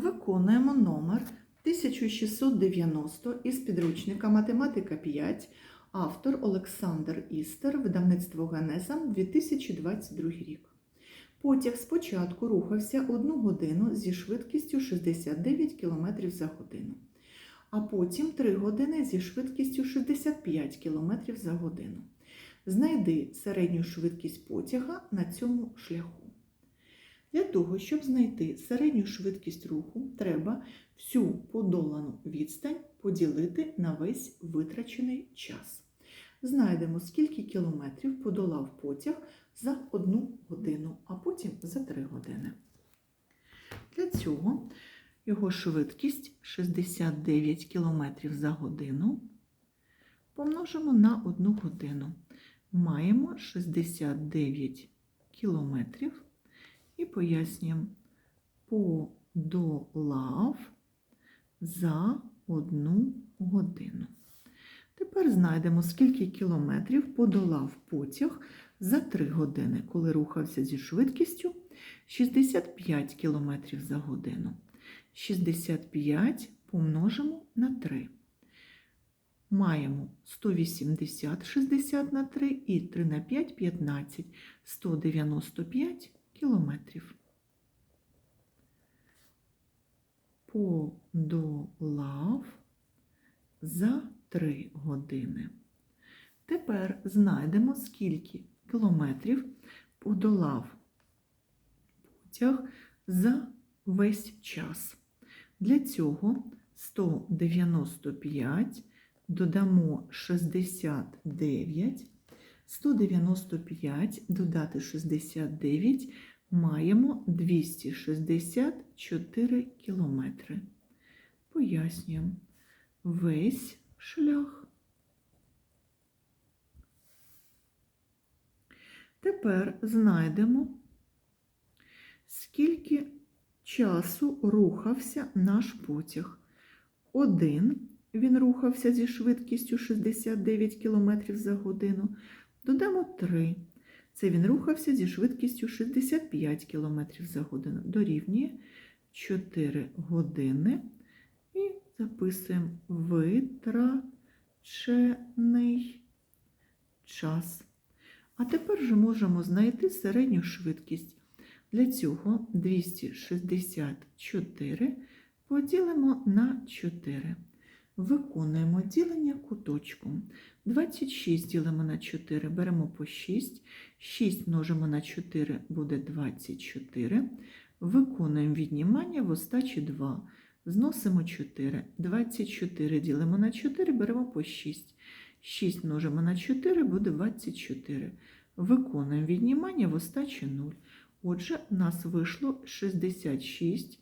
Виконуємо номер 1690 із підручника Математика 5, автор Олександр Істер, видавництво Генеза, 2022 рік. Потяг спочатку рухався 1 годину зі швидкістю 69 км за годину, а потім 3 години зі швидкістю 65 км за годину. Знайди середню швидкість потяга на цьому шляху. Для того, щоб знайти середню швидкість руху, треба всю подолану відстань поділити на весь витрачений час. Знайдемо, скільки кілометрів подолав потяг за одну годину, а потім за 3 години. Для цього його швидкість 69 км за годину помножимо на 1 годину. Маємо 69 кілометрів і пояснюємо подолав за одну годину. Тепер знайдемо, скільки кілометрів подолав потяг за 3 години, коли рухався зі швидкістю 65 км за годину. 65 помножимо на 3. Маємо 180 60 на 3 і 3 на 5 15 195 кілометрів. Подолав за 3 години. Тепер знайдемо, скільки кілометрів подолав потяг за весь час. Для цього 195 додамо 69, 195 додати 69 маємо 264 кілометри. Пояснюємо весь шлях. Тепер знайдемо, скільки часу рухався наш потяг. Один він рухався зі швидкістю 69 км за годину. Додамо 3. Це він рухався зі швидкістю 65 км за годину. Дорівнює 4 години. І записуємо витрачений час. А тепер же можемо знайти середню швидкість. Для цього 264 поділимо на 4. Виконуємо ділення куточком. 26 ділимо на 4, беремо по 6. 6 множимо на 4 буде 24. Виконуємо віднімання в остачі 2. Зносимо 4. 24 ділимо на 4, беремо по 6. 6 множимо на 4 буде 24. Виконуємо віднімання в остачі 0. Отже, у нас вийшло 66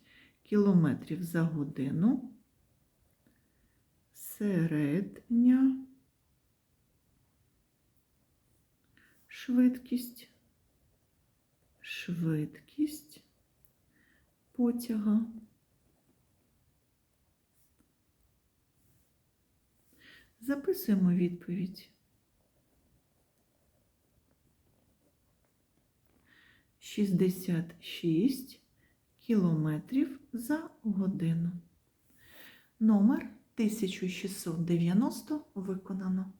км за годину. Середня швидкість, швидкість потяга. Записуємо відповідь. 66 кілометрів за годину. Номер 1690 виконано.